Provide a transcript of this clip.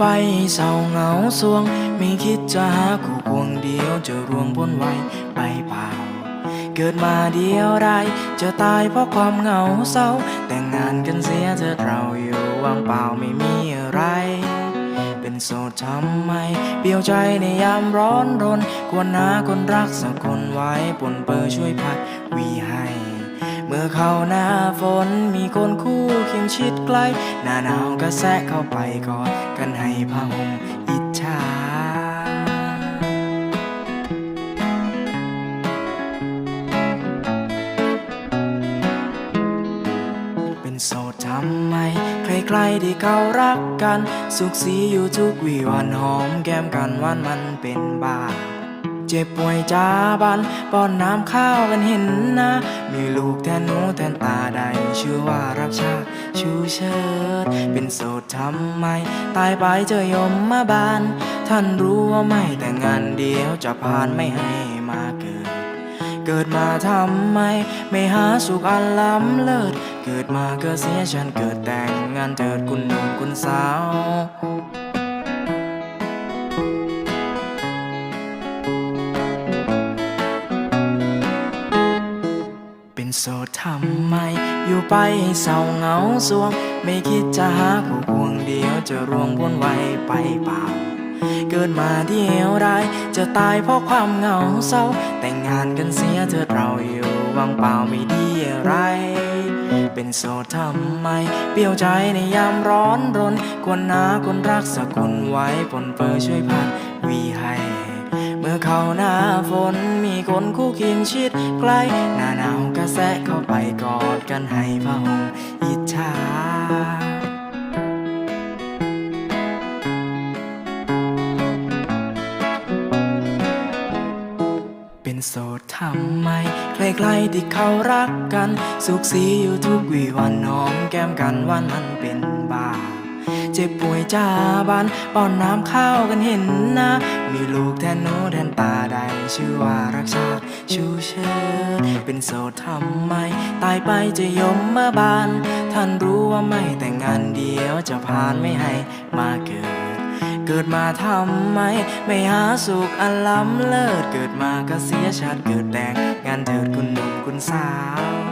ไปเศร้าเหงาสวง ไม่คิดจะหาคู่ควงเดียวจะร่วงพ้นไว้ไปเปล่า เกิดมาเดียวได้จะตายเพราะความเหงาเศร้า แต่งงานกันเสียเธอเราอยู่ว่างเปล่าไม่มีอะไร เป็นโสดทำไม เปลี่ยวใจในยามร้อนรน ควรหาคนรักสักคนไว้ปนเปื้อช่วยพัดวีให้เมื่ อเข้าหน้าฝนมีคนคู่เคียงชิดใกล้ หน้าหนาวก็แทรกเข้าไปกอดกันให้ผ้าห่มอิจฉาเป็นโสดทำไม ใครๆที่เขารักกัน สุขสีอยู่ทุกวี่วันหอมแก้มกันวันมันเป็นบ้า เจ็บป่วยจ้าบันป้อนน้ำข้าวกันเห็นนะ มีลูกแทนหนูแทนตาใดชื่อว่ารักชาชูเชิด เป็นโสดทำไม ตายไปเจอยมมาบาน ท่านรู้ว่าไม่แต่งงานเดียวจะผ่านไม่ให้มาเกิด เกิดมาทำไม ไม่หาสุขอันล้ำเลิศ เกิดมาก็เสียฉันเกิดแต่งงานเถิดคุณหนุ่มคุณสาว โสดทำไม อยู่ไปให้เศร้าเหงาสวง ไม่คิดจะหาคู่ควงเดียวจะร่วงพ้นไวไปเปล่า เกิดมาเดียวได้จะตายเพราะความเหงาเศร้า แต่งงานกันเสียเถิดเราอยู่ว่างเปล่าไม่ดีอะไร เป็นโสดทำไม เปลี่ยวใจในยามร้อนรน ควรหาคนรักสักคนไว้ปนเปื้อช่วยพัดวีให้ มื่อเข้าหน้าฝนมีคนคู่เคียงชิดใกล้หน้าหนาวก็แทรกเข้าไปกอดกันให้ผ้าห่มอิจฉาเป็นโสดทำไมใครๆที่เขารักกัน สุขสีอยู่ทุกวี่วันหอมแก้มกันวันมันเป็น เจ็บป่วยจ้าบานป้อนน้ำข้าวกันเห็นนะ มีลูกแทนหนูแทนตาใดชื่อว่ารักชาติชูเชิดเป็นโสดทำไม ตายไปจะยมมาบาน ท่านรู้ว่าไม่แต่งงานเดียวจะผ่านไม่ให้มาเกิดเกิดมาทำไม ไม่หาสุขอันล้ำเลิศ เกิดมาก็เสียชาติเกิดแต่งงานเถิดคุณหนุ่มคุณสาว